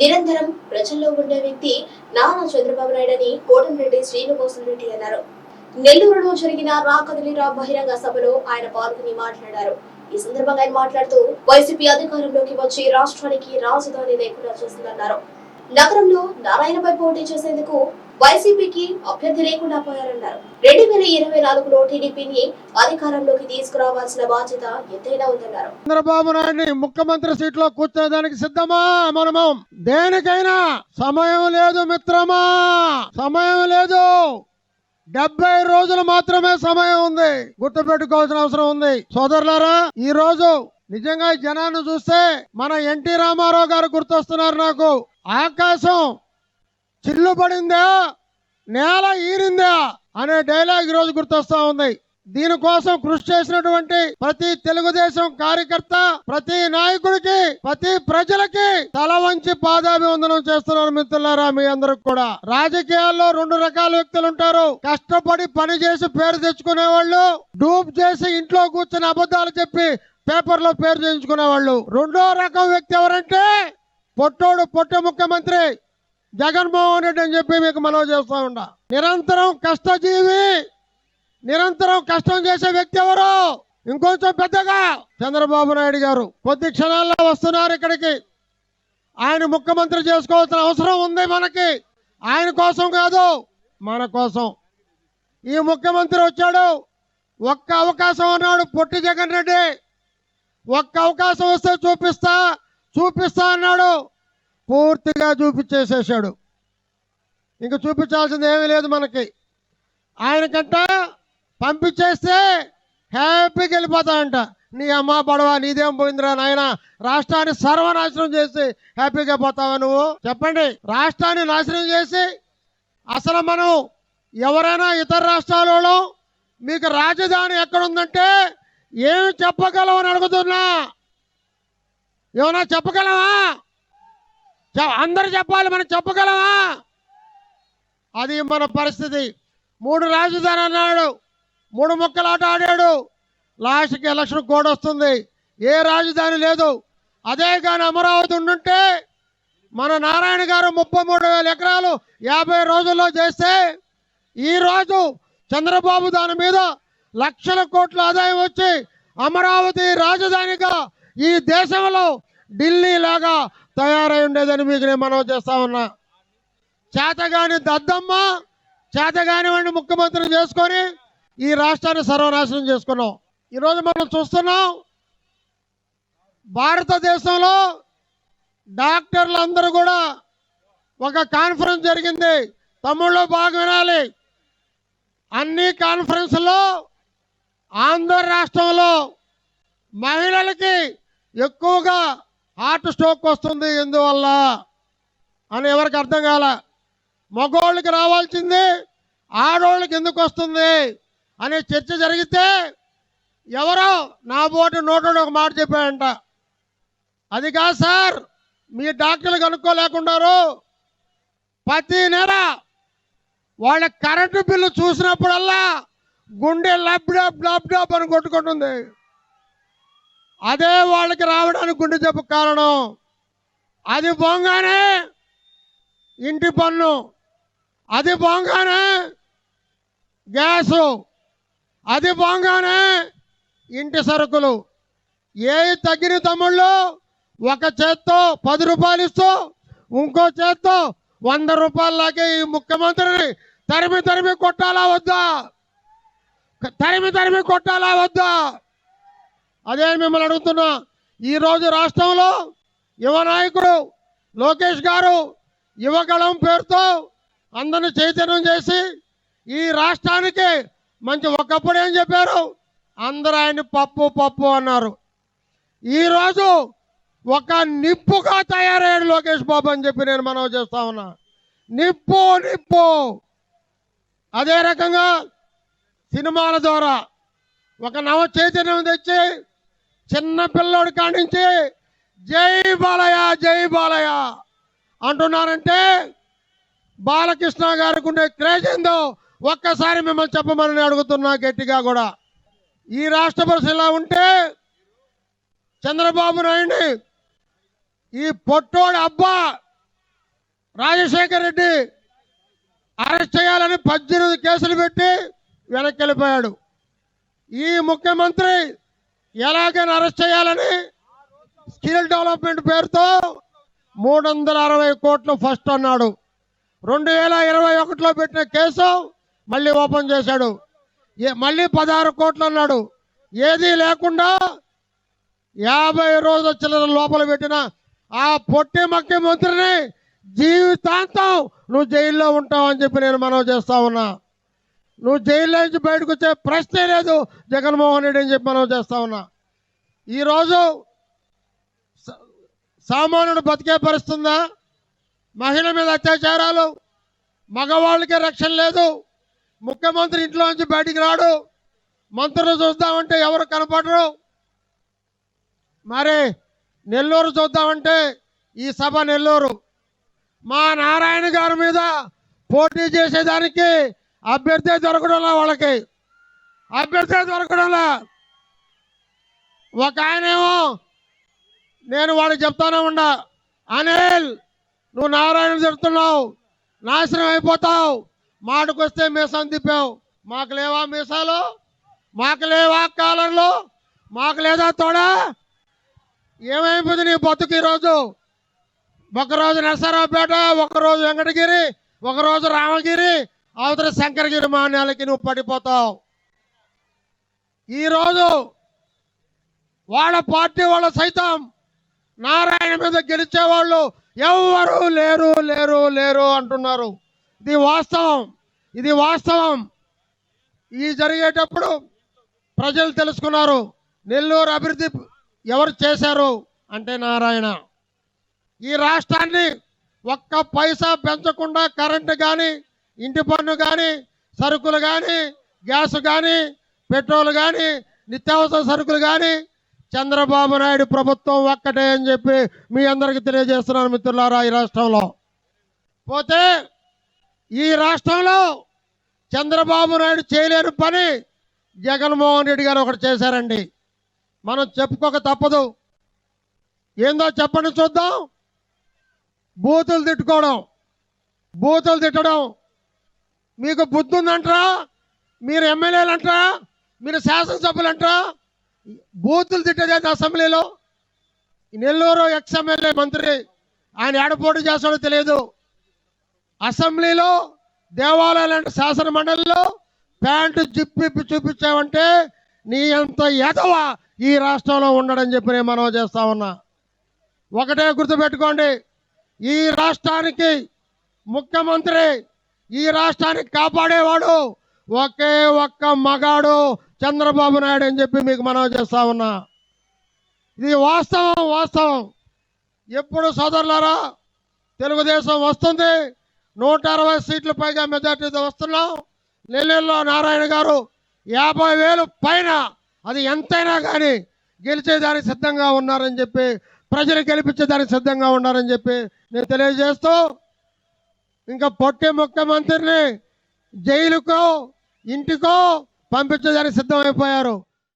నిరంతరం ప్రజల్లో ఉండే వ్యక్తి నారా చంద్రబాబు నాయుడు అని కోటంరెడ్డి శ్రీనివాసులు రెడ్డి అన్నారు. నెల్లూరులో జరిగిన రాకదలిరా బహిరంగ సభలో ఆయన పాల్గొని మాట్లాడారు. ఈ సందర్భంగా ఆయన మాట్లాడుతూ వైసీపీ అధికారంలోకి వచ్చి రాష్ట్రానికి రాజధాని లేకుండా చేసిందన్నారు నగరంలో నారాయణపై పోటీ చేసేందుకు వైసీపీకి అభ్యర్థి లేకుండా పోయారన్నారు. రెండు వేల ఇరవై నాలుగులో టీడీపీని అధికారంలోకి తీసుకురావాల్సిన బాధ్యత ఎంతైనా ఉందన్నారు. చంద్రబాబు నాయుడు ముఖ్యమంత్రి సీట్ సీట్లో కూర్చోడానికి సిద్ధమా? మనము దేనికైనా సమయం లేదు మిత్రమా? సమయం లేదు. డెబ్బై రోజులు మాత్రమే సమయం ఉంది. గుర్తుపెట్టుకోవాల్సిన అవసరం ఉంది. సోదరులారా ఈ రోజు నిజంగా జనాన్ని చూస్తే మన ఎన్టీ రామారావు గారు గుర్తొస్తున్నారు నాకు. ఆకాశం చిల్లు పడిందా నేల ఈరిందా? అనే డైలాగ్ ఈరోజు రోజు గుర్తొస్తా ఉంది. దీనికోసం కృషి చేసినటువంటి ప్రతి తెలుగుదేశం కార్యకర్త ప్రతి నాయకుడికి ప్రతి ప్రజలకి తల వంచి పాదాభివందనం చేస్తున్నారు మిత్రులారా మీ అందరికి కూడా. రాజకీయాల్లో రెండు రకాల వ్యక్తులు ఉంటారు. కష్టపడి పని చేసి పేరు తెచ్చుకునే వాళ్ళు డూప్ చేసి ఇంట్లో కూర్చొని అబద్ధాలు చెప్పి పేపర్లో పేరు చేయించుకునే వాళ్ళు రెండో రకం వ్యక్తి ఎవరంటే పొట్టోడు పొట్ట ముఖ్యమంత్రి జగన్మోహన్ రెడ్డి అని చెప్పి మీకు మనవి చేస్తా ఉండా నిరంతరం కష్టజీవి నిరంతరం కష్టం చేసే వ్యక్తి ఎవరు? ఇంకొంచెం పెద్దగా చంద్రబాబు నాయుడు గారు. కొద్ది క్షణాల్లో వస్తున్నారు ఇక్కడికి. ఆయన ముఖ్యమంత్రి చేసుకోవాల్సిన అవసరం ఉంది మనకి. ఆయన కోసం కాదు మన కోసం. ఈ ముఖ్యమంత్రి వచ్చాడు. ఒక్క అవకాశం అన్నాడు పొట్టి జగన్ రెడ్డి. ఒక్క అవకాశం వస్తే చూపిస్తా చూపిస్తా అన్నాడు. పూర్తిగా చూపించేసేసాడు ఇంక చూపించాల్సింది ఏమీ లేదు మనకి. ఆయనకంట పంపించేస్తే హ్యాపీగా వెళ్ళిపోతాడంట. నీ అమ్మ పడవ నీదేం పోయిందిరా నాయన? రాష్ట్రాన్ని సర్వనాశనం చేసి హ్యాపీగా పోతావా నువ్వు? చెప్పండి. రాష్ట్రాన్ని నాశనం చేసి అసలు మనం ఎవరైనా ఇతర రాష్ట్రాలలో మీకు రాజధాని ఎక్కడుందంటే ఏమి చెప్పగలవని అడుగుతున్నా? ఏమైనా చెప్పగలవా? అందరు చెప్పాలి మనం చెప్పగలమా? అది మన పరిస్థితి. మూడు రాజధాని అన్నాడు. మూడు ముక్కలాట ఆడాడు. లాస్ట్కి ఎలక్షన్ కోడ్ వస్తుంది. ఏ రాజధాని లేదు. అదే కానీ అమరావతి ఉండుంటే మన నారాయణ గారు ముప్పై మూడు వేల ఎకరాలు యాభై రోజుల్లో చేస్తే ఈరోజు చంద్రబాబు దాని మీద లక్షల కోట్ల ఆదాయం వచ్చి అమరావతి రాజధానిగా ఈ దేశంలో ఢిల్లీ లాగా తయారై ఉండేదని మీకు నేను మనవి చేస్తా ఉన్నా. చేతగాని దద్దమ్మ చేతగాని వంటి ముఖ్యమంత్రి చేసుకొని ఈ రాష్ట్రాన్ని సర్వనాశనం చేసుకున్నాం. ఈరోజు మనం చూస్తున్నాం భారతదేశంలో డాక్టర్లు అందరూ కూడా ఒక కాన్ఫరెన్స్ జరిగింది. తమ్ముళ్ళు బాగా వినాలి. అన్ని కాన్ఫరెన్స్లో ఆంధ్ర రాష్ట్రంలో మహిళలకి ఎక్కువగా హార్ట్ స్ట్రోక్ వస్తుంది ఎందువల్ల అని ఎవరికి అర్థం కాల? మగోళ్ళకి రావాల్సింది ఆడోళ్ళకి ఎందుకు వస్తుంది అనే చర్చ జరిగితే ఎవరో నా బోటు నోటోడు ఒక మాట చెప్పాడంట. అది కాదు సార్ మీ డాక్టర్లు కనుక్కోలేకున్నారు ప్రతి నెల వాళ్ళ కరెంటు బిల్లు చూసినప్పుడల్లా గుండె లబ్ డబ్ లబ్ డబ్ అని కొట్టుకుంటుంది. అదే వాళ్ళకి రావడానికి గుండె జబ్బు కారణం. అది పోగానే ఇంటి పన్ను. అది పోగానే గ్యాసు. అది పోగానే ఇంటి సరుకులు. ఏ తగ్గిన తమ్ముళ్ళు ఒక చేత్తో పది రూపాయలు ఇస్తూ ఇంకో చేత్తో వంద రూపాయలకి ఈ ముఖ్యమంత్రిని తరిమి తరిమి కొట్టాలా వద్దా? తరిమి తరిమి కొట్టాలా వద్దా? అదే మిమ్మల్ని అడుగుతున్నా. ఈరోజు రాష్ట్రంలో యువ నాయకుడు లోకేష్ గారు యువకళం పేరుతో అందరిని చైతన్యం చేసి ఈ రాష్ట్రానికి మంచి ఒకప్పుడు ఏం చెప్పారు? అందరూ ఆయన్ని పప్పు పప్పు అన్నారు. ఈరోజు ఒక నిప్పుగా తయారయ్యాడు లోకేష్ బాబు అని చెప్పి నేను మనవి చేస్తా ఉన్నా. నిప్పు నిప్పు. అదే రకంగా సినిమాల ద్వారా ఒక నవ చైతన్యం తెచ్చి చిన్న పిల్లోడి కానించి జై బాలయ్య జై బాలయ్య అంటున్నారంటే బాలకృష్ణ గారికి ఉండే క్రేజ్ ఏందో ఒక్కసారి మిమ్మల్ని చెప్పమని అడుగుతున్నా గట్టిగా కూడా. ఈ రాష్ట్ర పరిస్థితి ఇలా ఉంటే చంద్రబాబు నాయుడిని ఈ పొట్టోడు అబ్బా రాజశేఖర్ రెడ్డి అరెస్ట్ చేయాలని పద్దెనిమిది కేసులు పెట్టి వెనక్కి వెళ్ళిపోయాడు. ఈ ముఖ్యమంత్రి ఎలాగైనా అరెస్ట్ చేయాలని స్కిల్ డెవలప్మెంట్ పేరుతో మూడు వందల అరవై కోట్లు ఫస్ట్ అన్నాడు. రెండు వేల ఇరవై ఒకటిలో పెట్టిన కేసు మళ్ళీ ఓపెన్ చేశాడు. ఏ- మళ్ళీ పదహారు కోట్లు అన్నాడు. ఏదీ లేకుండా యాభై రోజుల చిల్లర లోపల పెట్టిన ఆ పొట్టి ముఖ్యమంత్రిని జీవితాంతం నువ్వు జైల్లో ఉంటావు అని చెప్పి నేను మనవి చేస్తా ఉన్నా. నువ్వు జైల్లో నుంచి బయటకు వచ్చే ప్రశ్నే లేదు జగన్మోహన్ రెడ్డి అని చెప్పి మనం చేస్తా ఉన్నా. ఈరోజు సామాన్యుడు బతికే పరిస్థితుందా? మహిళ మీద అత్యాచారాలు మగవాళ్ళకి రక్షణ లేదు ముఖ్యమంత్రి ఇంట్లో నుంచి బయటికి రాడు మంత్రులు చూద్దామంటే ఎవరు కనపడరు? మరి నెల్లూరు చూద్దామంటే ఈ సభ నెల్లూరు. మా నారాయణ గారి మీద పోటీ చేసేదానికి అభ్యర్థి దొరకడంలా వాళ్ళకి. అభ్యర్థి దొరకడంలా. ఒక ఆయనేమో నేను వాడికి చెప్తానే ఉండా అనిల్ నువ్వు నారాయణ తిడుతున్నావు నాశనం అయిపోతావు మాటకొస్తే మీసం తిప్పావు. మాకు లేవా మీసాలు? మాకు లేవా కాలర్లు? మాకు లేదా తోడా? ఏమైపోయింది నీ బతుకు ఈరోజు? ఒకరోజు నరసరావుపేట ఒకరోజు వెంకటగిరి ఒకరోజు రామగిరి అవతల శంకరగిరి మాన్యాలకి నువ్వు పడిపోతావు. ఈరోజు వాళ్ళ పార్టీ వాళ్ళు సైతం నారాయణ మీద గెలిచేవాళ్ళు ఎవరు లేరు లేరు లేరు అంటున్నారు. ఇది వాస్తవం. ఇది వాస్తవం. ఈ జరిగేటప్పుడు ప్రజలు తెలుసుకున్నారు నెల్లూరు అభివృద్ధి ఎవరు చేశారు అంటే నారాయణ. ఈ రాష్ట్రాన్ని ఒక్క పైసా పెంచకుండా కరెంటు కానీ ఇంటి పన్ను కానీ సరుకులు కానీ గ్యాస్ కానీ పెట్రోల్ కానీ నిత్యావసర సరుకులు కానీ చంద్రబాబు నాయుడు ప్రభుత్వం ఒక్కటే అని చెప్పి మీ అందరికీ తెలియజేస్తున్నాను మిత్రులారా ఈ రాష్ట్రంలో. పోతే ఈ రాష్ట్రంలో చంద్రబాబు నాయుడు చేయలేని పని జగన్మోహన్ రెడ్డి గారు ఒకటి చేశారండి. మనం చెప్పుకోక తప్పదు. ఏందో చెప్పండి చూద్దాం. బూతులు తిట్టుకోవడం. బూతులు తిట్టడం. మీకు బుద్ధి ఉందంటారా మీరు ఎమ్మెల్యేలు అంటారా మీరు శాసనసభ్యులు అంటారా బూతులు తిట్టేది అసెంబ్లీలో? ఈ నెల్లూరు ఎక్స్ ఎమ్మెల్యే మంత్రి ఆయన ఏడ పోటీ చేస్తాడో తెలియదు. అసెంబ్లీలో దేవాలయాల శాసన మండలిలో ప్యాంటు జిప్పిప్పి చూపించావంటే నీ అంత ఎదవ ఈ రాష్ట్రంలో ఉండడని చెప్పి నేను మనం చేస్తా ఉన్నా. ఒకటే గుర్తుపెట్టుకోండి. ఈ రాష్ట్రానికి ముఖ్యమంత్రి ఈ రాష్ట్రానికి కాపాడేవాడు. ఒకే ఒక్క మగాడు చంద్రబాబు నాయుడు అని చెప్పి మీకు మనం చేస్తా ఉన్నా. ఇది వాస్తవం వాస్తవం. ఎప్పుడు సోదరులారా తెలుగుదేశం వస్తుంది. నూట అరవై సీట్లు పైగా మెజార్టీతో వస్తున్నాం. నెల్లూరులో నారాయణ గారు యాభై వేలు పైన అది ఎంతైనా కానీ గెలిచేదానికి సిద్ధంగా ఉన్నారని చెప్పి ప్రజలు గెలిపించేదానికి సిద్ధంగా ఉన్నారని చెప్పి నేను తెలియజేస్తూ ఇంకా పొట్టి ముఖ్యమంత్రిని జైలుకో ఇంటికో పంపించడానికి సిద్ధమైపోయారు.